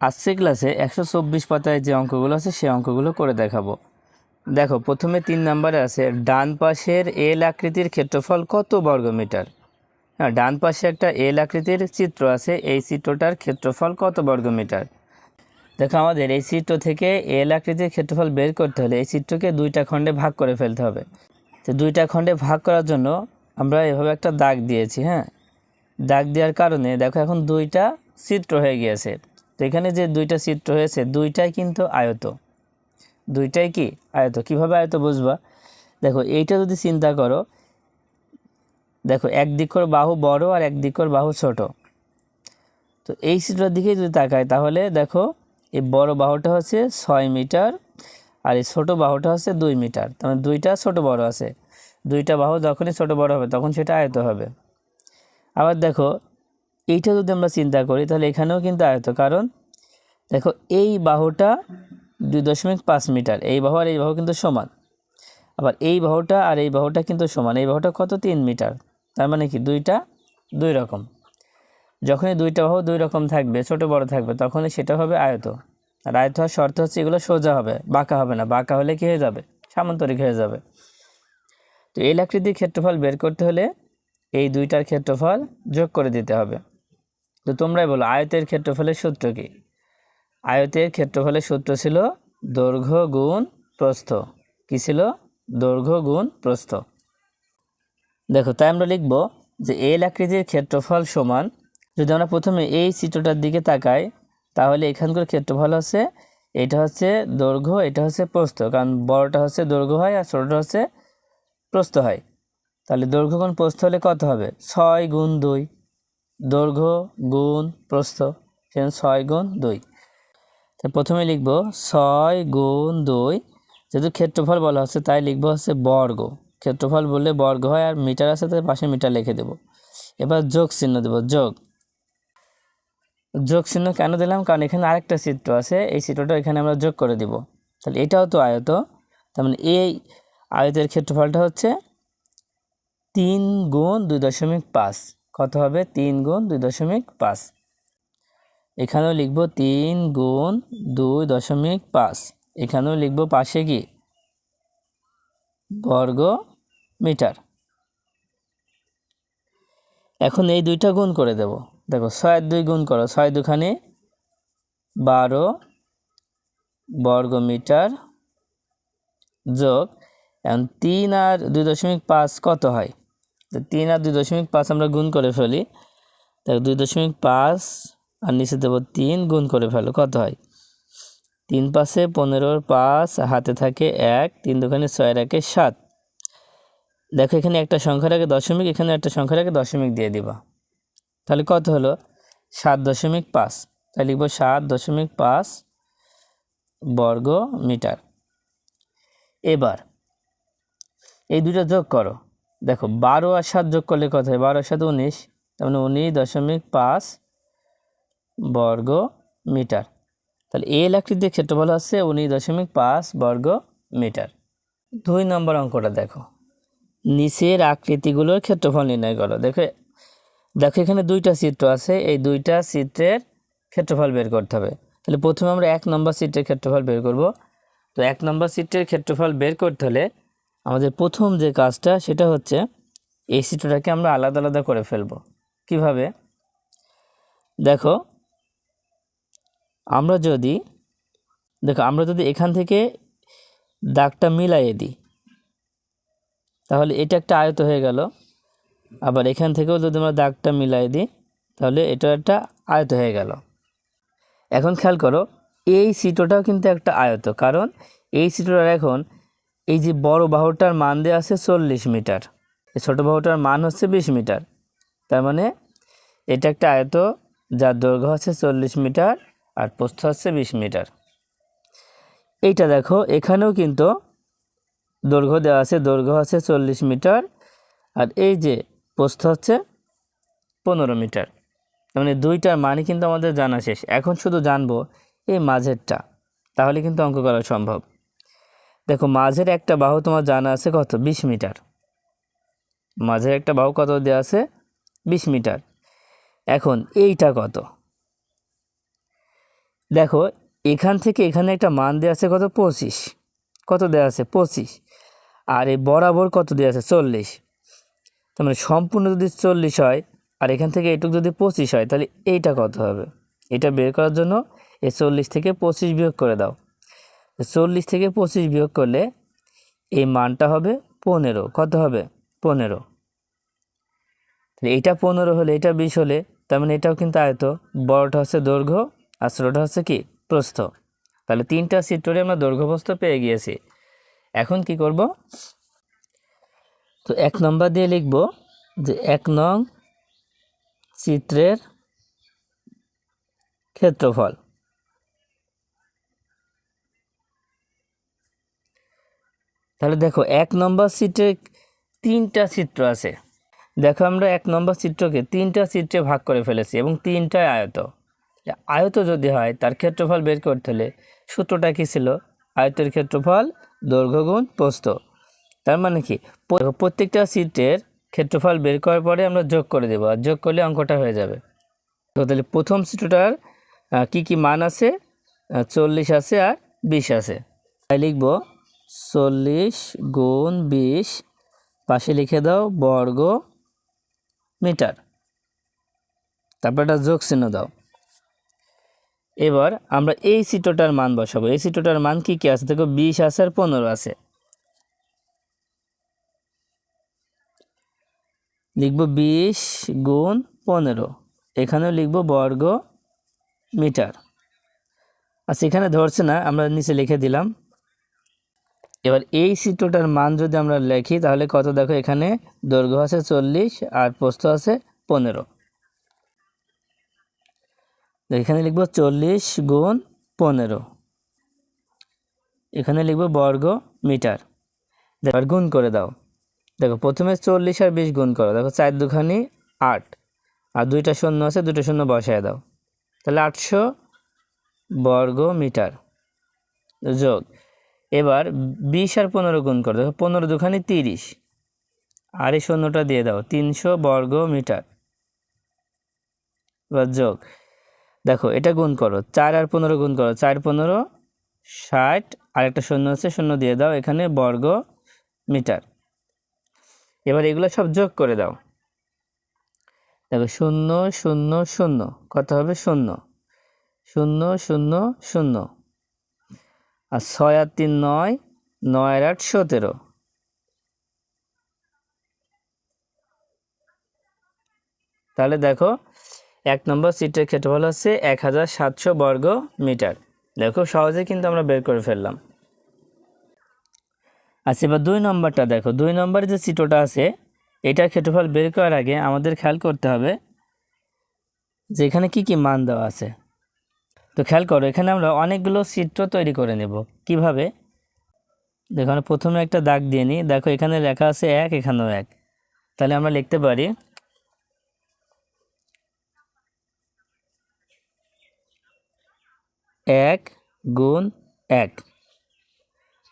আজকে ক্লাসে একশো চব্বিশ পাতায় যে অঙ্কগুলো আছে, সেই অঙ্কগুলো করে দেখাবো। দেখো, প্রথমে তিন নম্বরে আছে, ডান পাশের এল আকৃতির ক্ষেত্রফল কত বর্গমিটার? হ্যাঁ ডান পাশে একটা এল আকৃতির চিত্র আছে, এই চিত্রটার ক্ষেত্রফল কত বর্গমিটার? দেখো, আমাদের এই চিত্র থেকে এল আকৃতির ক্ষেত্রফল বের করতে হলে এই চিত্রকে দুইটা খণ্ডে ভাগ করে ফেলতে হবে। তো দুইটা খণ্ডে ভাগ করার জন্য আমরা এভাবে একটা দাগ দিয়েছি হ্যাঁ? দাগ দেওয়ার কারণে, দেখো, এখন দুইটা চিত্র হয়ে গিয়েছে। তো এখানে যে দুইটা চিত্র হয়েছে, দুইটাই কিন্তু আয়ত। দুইটাই কি? আয়ত। কীভাবে আয়ত বুঝবা? দেখো, এইটা যদি চিন্তা করো, দেখো, এক দিকর বাহু বড় আর এক দিকর বাহু ছোট। তো এই চিত্রের দিকে যদি তাকায়, তাহলে দেখো, এই বড় বাহুটা হচ্ছে ছয় মিটার আর এই ছোটো বাহুটা হচ্ছে দুই মিটার। তার মানে দুইটা ছোট বড় আছে। দুইটা বাহু যখনই ছোট বড় হবে, তখন সেটা আয়ত হবে। আবার দেখো এইটা যদি আমরা চিন্তা করি, তাহলে এখানেও কিন্তু আয়ত। কারণ দেখো, এই বাহুটা দুই দশমিক পাঁচ মিটার, এই বাহু আর এই বাহু কিন্তু সমান। আবার এই বাহুটা আর এই বাহুটা কিন্তু সমান। এই বাহুটা কত? তিন মিটার। তার মানে কি? দুইটা দুই রকম। যখনই দুইটা বাহু দুই রকম থাকবে, ছোট বড় থাকবে, তখনই সেটা হবে আয়ত। আর আয়ত হওয়ার শর্ত হচ্ছে এগুলো সোজা হবে, বাঁকা হবে না। বাঁকা হলে কি হয়ে যাবে? সামান্তরিক হয়ে যাবে। তো এই আকৃতির ক্ষেত্রফল বের করতে হলে এই দুইটার ক্ষেত্রফল যোগ করে দিতে হবে। তো তোমরাই বলো, আয়তের ক্ষেত্রফলের সূত্র কি? আয়তের ক্ষেত্রফলের সূত্র ছিল দৈর্ঘ্য গুণ প্রস্থ। কি ছিল? দৈর্ঘ্য গুণ প্রস্থ। দেখো, তাই আমরা লিখব যে এল আকৃতির ক্ষেত্রফল সমান, যদি আমরা প্রথমে এই চিত্রটার দিকে তাকাই, তাহলে এখানকার ক্ষেত্রফল হচ্ছে, এটা হচ্ছে দৈর্ঘ্য, এটা হচ্ছে প্রস্থ, কারণ বড়টা হচ্ছে দৈর্ঘ্য হয় আর ছোটোটা হচ্ছে প্রস্থ হয়। তাহলে দৈর্ঘ্য গুণ প্রস্থ হলে কত হবে? ছয় গুণ দুই। দৈর্ঘ্য, গুণ, প্রস্থ সেখানে ছয় গুণ দুই। তো প্রথমে লিখব ছয় গুণ দুই। যেহেতু ক্ষেত্রফল বলা হচ্ছে, তাই লিখব হচ্ছে বর্গ। ক্ষেত্রফল বললে বর্গ হয় আর মিটার আছে তার পাশে মিটার লিখে দেব। এবার যোগ চিহ্ন দেব, যোগ। যোগ চিহ্ন কেন দিলাম? কারণ এখানে আরেকটা চিত্র আছে, এই চিত্রটা এখানে আমরা যোগ করে দিব। তাহলে এটাও তো আয়ত। তার মানে এই আয়তের ক্ষেত্রফলটা হচ্ছে তিন গুণ দুই দশমিক পাঁচ। কত হবে? তিন গুণ দুই দশমিক পাঁচ। এখানেও লিখব তিন গুণ দুই দশমিক পাঁচ। এখানেও লিখব পাশে কি? বর্গ মিটার। এখন এই দুইটা গুণ করে দেব। দেখো, ছয় দুই গুণ করো, ছয় দুখানে বারো বর্গ মিটার যোগ, এখন তিন আর দুই দশমিক পাঁচ কত হয়? তো তিন আর দুই দশমিক পাঁচ আমরা গুণ করে ফেলি। দেখো দুই দশমিক পাঁচ আর নিচে দেবো তিন, গুণ করে ফেলো, কত হয়? তিন পাশে পনেরোর পাঁচ হাতে থাকে এক, তিন দোকানে ছয়ের একে সাত। দেখো এখানে একটা সংখ্যার আগে দশমিক, এখানে একটা সংখ্যার আগে দশমিক দিয়ে দিবা। তাহলে কত হলো? সাত দশমিক পাঁচ। তাই লিখব সাত দশমিক পাঁচ বর্গ মিটার। এবার এই দুটো যোগ করো। দেখো, বারো আর সাত যোগ করলে কত হয়? বারো সাত উনিশ, তার মানে উনিশ দশমিক পাঁচ বর্গ মিটার। তাহলে এল আকৃতির ক্ষেত্রফল হচ্ছে উনিশ দশমিক পাঁচ বর্গ মিটার। দুই নম্বর অঙ্কটা দেখো, নিচের আকৃতিগুলোর ক্ষেত্রফল নির্ণয় করো। দেখো দেখো এখানে দুইটা চিত্র আছে, এই দুইটা চিত্রের ক্ষেত্রফল বের করতে হবে। তাহলে প্রথমে আমরা এক নম্বর চিত্রের ক্ষেত্রফল বের করব। তো এক নম্বর চিত্রের ক্ষেত্রফল বের করতে হলে আমাদের প্রথম যে কাজটা সেটা হচ্ছে এই চিত্রটাকে আমরা আলাদা আলাদা করে ফেলব। কীভাবে? দেখো, আমরা যদি, দেখো, আমরা যদি এখান থেকে দাগটা মিলাইয়ে দিই, তাহলে এটা একটা আয়ত হয়ে গেল। আবার এখান থেকেও যদি আমরা দাগটা মিলাই দিই, তাহলে এটা একটা আয়ত হয়ে গেল। এখন খেয়াল করো, এই চিত্রটাও কিন্তু একটা আয়ত, কারণ এই চিত্রটার এখন এই যে বড় বাহুটার মান দেওয়া আছে চল্লিশ মিটার। এই ছোটো বাহুটার মান হচ্ছে বিশ মিটার। তার মানে এটা একটা আয়ত, যার দৈর্ঘ্য হচ্ছে চল্লিশ মিটার আর প্রস্থ হচ্ছে বিশ মিটার। এইটা দেখো, এখানেও কিন্তু দৈর্ঘ্য দেওয়া আছে, দৈর্ঘ্য আছে চল্লিশ মিটার আর এই যে প্রস্থ হচ্ছে পনেরো মিটার। মানে দুইটার মানই কিন্তু আমাদের জানা শেষ। এখন শুধু জানব এই মাঝেরটা, তাহলে কিন্তু অঙ্ক করা সম্ভব। দেখো, মাঝের একটা বাহু তোমার জানা আছে কত? বিশ মিটার। মাঝের একটা বাহু কত দেওয়া আছে? বিশ মিটার। এখন এইটা কত? দেখো, এখান থেকে এখানে একটা মান দেওয়া আছে কত? পঁচিশ। কত দেওয়া আছে? পঁচিশ। আর এই বরাবর কত দেওয়া আছে? চল্লিশ। তার মানে সম্পূর্ণ যদি চল্লিশ হয়, আর এখান থেকে এটুকু যদি পঁচিশ হয়, তাহলে এইটা কত হবে? এটা বের করার জন্য এই চল্লিশ থেকে পঁচিশ বিয়োগ করে দাও। চল্লিশ থেকে পঁচিশ বিয়োগ করলে এই মানটা হবে পনেরো। কত হবে? পনেরো। এইটা পনেরো হলে এটা বিশ হলে, তার মানে এটাও কিন্তু আয়ত। বড়টা হচ্ছে দৈর্ঘ্য আর ছোটোটা হচ্ছে কি? প্রস্থ। তাহলে তিনটা চিত্রে আমরা দৈর্ঘ্য প্রস্থ পেয়ে গিয়েছি। এখন কি করব? তো এক নম্বর দিয়ে লিখব যে এক নং চিত্রের ক্ষেত্রফল। তাহলে দেখো এক নম্বর চিত্রে তিনটা চিত্র আছে। দেখো আমরা এক নম্বর চিত্রকে তিনটা চিত্রে ভাগ করে ফেলেছি এবং তিনটায় আয়ত। আয়ত যদি হয় তার ক্ষেত্রফল বের করতে হলে সূত্রটা কী ছিল? আয়তের ক্ষেত্রফল দৈর্ঘ্য গুণ প্রস্থ। তার মানে কি? প্রত্যেকটা চিত্রের ক্ষেত্রফল বের করার পরে আমরা যোগ করে দেবো আর যোগ করলে অঙ্কটা হয়ে যাবে। তো তাহলে প্রথম আহ, কি কি মান আছে? চল্লিশ আছে আর বিশ আছে। তাই লিখব চল্লিশ গুণ বিশ, পাশে লিখে দাও বর্গ মিটার। তারপর একটা যোগ চিহ্ন দাও। এবার আমরা এই চিত্রটার মান বসাবো। এই চিত্রটার মান কি কি আছে? দেখো বিশ আছে আর পনেরো আছে। লিখব বিশ গুণ পনেরো। এখানেও লিখব বর্গ মিটার। আচ্ছা এখানে ধরছে না, আমরা নিচে লিখে দিলাম। এবার এই চিত্রটার মান যদি আমরা লিখি, তাহলে কত দেখো এখানে? দৈর্ঘ্য আছে চল্লিশ, আর প্রস্থ আছে পনেরো। এখানে লিখব চল্লিশ গুণ পনেরো। এখানে লিখব বর্গ মিটার। এবার গুণ করে দাও। দেখো, প্রথমে চল্লিশ আর বিশ গুণ করো। দেখো, চার দুখানি আট। আর দুইটা শূন্য আছে, দুটো শূন্য বসায় দাও। তাহলে আটশো বর্গ মিটার যোগ এবার বিশ আর পনেরো গুণ করে দেখো, পনেরো দুখানি তিরিশ। আর এই শূন্যটা দিয়ে দাও, তিনশো বর্গ মিটার। এবার যোগ। দেখো, এটা গুণ করো, চার আর পনেরো গুণ করো, চার পনেরো, ষাট, আর একটা শূন্য আছে, শূন্য দিয়ে দাও, এখানে বর্গ মিটার। এবার এগুলো সব যোগ করে দাও। দেখো, শূন্য শূন্য শূন্য, কত হবে? শূন্য। শূন্য শূন্য শূন্য। আর ছয় আর তিন নয় নয় আট সতেরো। তাহলে দেখো, এক নম্বর সিটের ক্ষেত্রফল হচ্ছে এক হাজার সাতশো বর্গ মিটার। দেখো, সহজে কিন্তু আমরা বের করে ফেললাম। আচ্ছা এবার দুই নম্বরটা দেখো। দুই নম্বরে যে সিটোটা আছে, এটার ক্ষেত্রফল বের করার আগে আমাদের খেয়াল করতে হবে যে এখানে কী কী মান দেওয়া আছে। তো খেয়াল করো, এখানে আমরা অনেকগুলো চিত্র তৈরি করে নেব। কীভাবে? দেখো প্রথমে একটা দাগ দিয়ে নিই। দেখো, এখানে লেখা আছে এক, এখানেও এক। তাহলে আমরা লিখতে পারি এক গুণ এক।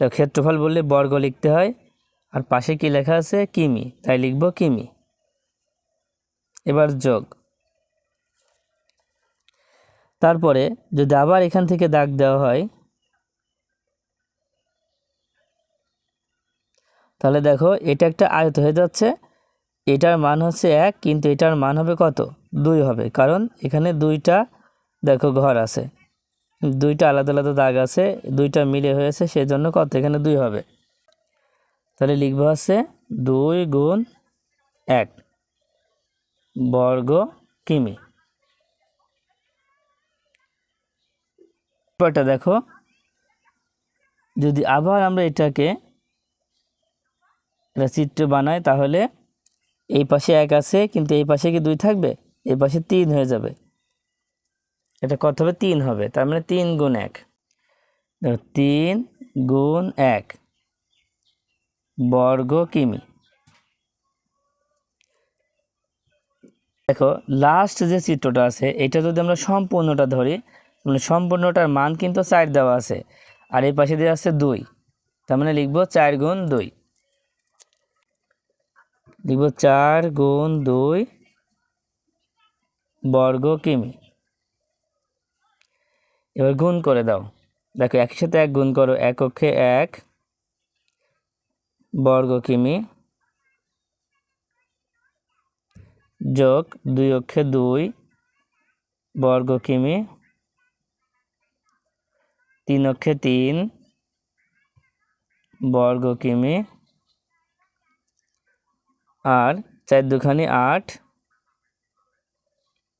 তো ক্ষেত্রফল বললে বর্গ লিখতে হয়, আর পাশে কি লেখা আছে? কিমি। তাই লিখব কিমি। এবার যোগ। তারপরে যদি আবার এখান থেকে দাগ দেওয়া হয়, তাহলে দেখো এটা একটা আয়ত হয়ে যাচ্ছে। এটার মান হচ্ছে এক, কিন্তু এটার মান হবে কত? দুই হবে, কারণ এখানে দুইটা, দেখো ঘর আছে। দুইটা আলাদা আলাদা দাগ আছে, দুইটা মিলে হয়েছে, সেজন্য কত? এখানে দুই হবে। তাহলে লিখব হচ্ছে দুই গুণ এক বর্গ কিমি। ব্যাপারটা দেখো। যদি আবার আমরা এটাকে এটা চিত্র বানাই, তাহলে এই পাশে এক আছে, কিন্তু এই পাশে কি দুই থাকবে? এই পাশে তিন হয়ে যাবে। এটা কত হবে? তিন হবে। তার মানে তিন গুণ এক। তিন গুণ এক বর্গ কিমি। দেখো লাস্ট যে চিত্রটা আছে, এটা যদি আমরা সম্পূর্ণটা ধরি মানে সম্পূর্ণটার মান কিন্তু চার দেওয়া আছে। আর এই পাশে দেওয়া আছে দুই। তার মানে লিখব চার গুণ দুই। লিখব চার গুণ দুই বর্গ কিমি। এবার গুণ করে দাও। দেখো একই সাথে এক গুণ করো, এক অক্ষে এক বর্গ কিমি যোগ দুই অক্ষে দুই বর্গ কিমি তিন অক্ষে তিন বর্গ কিমি আর চার দুখানি আট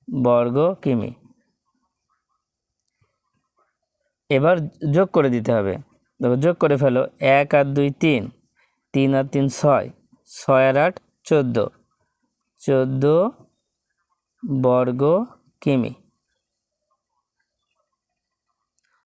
বর্গ কিমি। এবার যোগ করে দিতে হবে। দেখো, যোগ করে ফেলো। এক আর দুই তিন তিন আর তিন ছয় ছয় আর আট চোদ্দ চোদ্দ বর্গ কিমি।